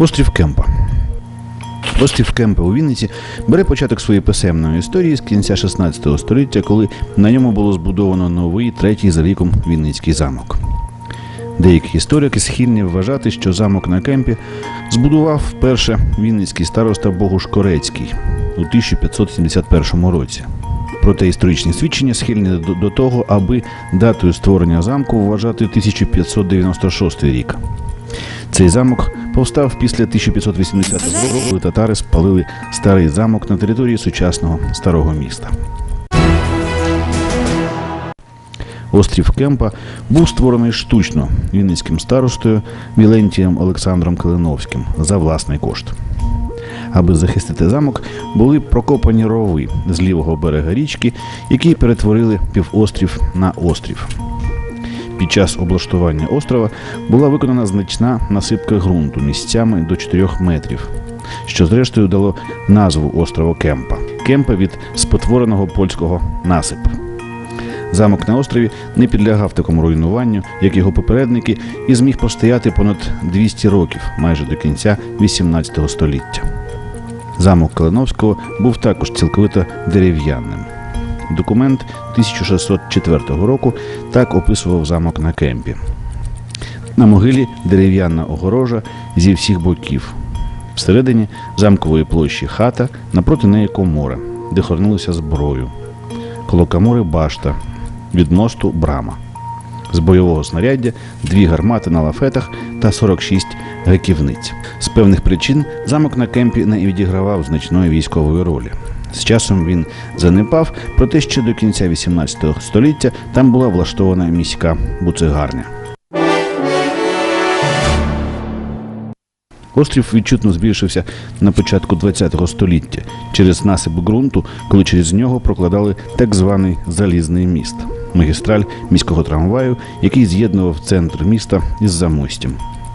Острів Кемпа. Острів Кемпа у Вінниці бере початок своєї писемної історії з кінця 16 століття, коли на ньому було збудовано новий третій за віком Вінницький замок. Деякі історики схильні вважати, що замок на кемпі збудував вперше вінницький староста Богуш Корецький у 1571 році. Проте історичні свідчення схильні до того, аби датою створення замку вважати 1596 рік. Цей замок повстав після 1580 року, коли татари спалили старий замок на території сучасного старого міста. Острів Кемпа був створений штучно вінницьким старостою Вілентієм Олександром Калиновським за власний кошт. Аби захистити замок, були прокопані рови з лівого берега річки, які перетворили півострів на острів. Під час облаштування острова була виконана значна насипка ґрунту місцями до 4 метрів, що зрештою дало назву острова Кемпа. Кемпа від спотвореного польського насип. Замок на острові не підлягав такому руйнуванню, як його попередники, і зміг постояти понад 200 років, майже до кінця 18 століття. Замок Калиновського був також цілковито дерев'яним. Документ 1604 року так описував замок на кемпі. На могилі дерев'яна огорожа зі всіх боків. Всередині замкової площі хата, напроти неї комора, де хорнилося зброю. Коло камори башта, від мосту брама. З бойового снаряддя дві гармати на лафетах та 46 гаківниць. З певних причин замок на кемпі не відігравав значної військової ролі. З часом він занепав, проте ще до кінця 18 століття там була влаштована міська буцегарня. Острів відчутно збільшився на початку ХХ століття через насип ґрунту, коли через нього прокладали так званий залізний міст магістраль міського трамваю, який з'єднував центр міста із замостям.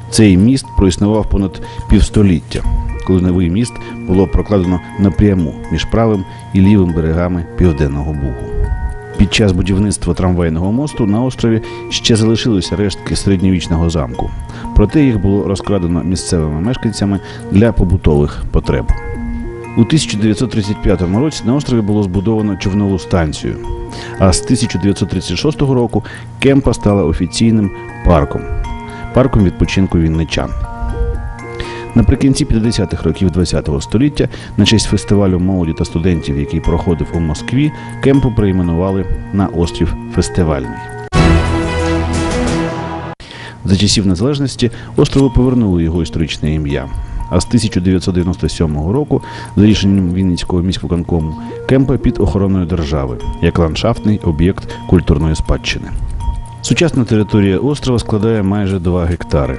Цей міст проіснував понад півстоліття, коли новий міст було прокладено напряму між правим і лівим берегами Південного Бугу. Під час будівництва трамвайного мосту на острові ще залишилися рештки середньовічного замку, проте їх було розкрадено місцевими мешканцями для побутових потреб. У 1935 році на острові було збудовано човнову станцію, а з 1936 року Кемпа стала офіційним парком парком відпочинку вінничан. Наприкінці 50-х років ХХ століття на честь фестивалю молоді та студентів, який проходив у Москві, кемпу перейменували на острів Фестивальний. За часів незалежності острову повернули його історичне ім'я. А з 1997 року, за рішенням Вінницького міськвиконкому, кемпа під охороною держави як ландшафтний об'єкт культурної спадщини. Сучасна територія острова складає майже 2 гектари.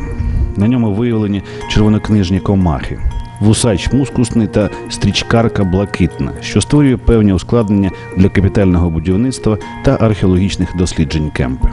На ньому виявлені червонокнижні комахи, вусач мускусний та стрічкарка блакитна, що створює певні ускладнення для капітального будівництва та археологічних досліджень кемпи.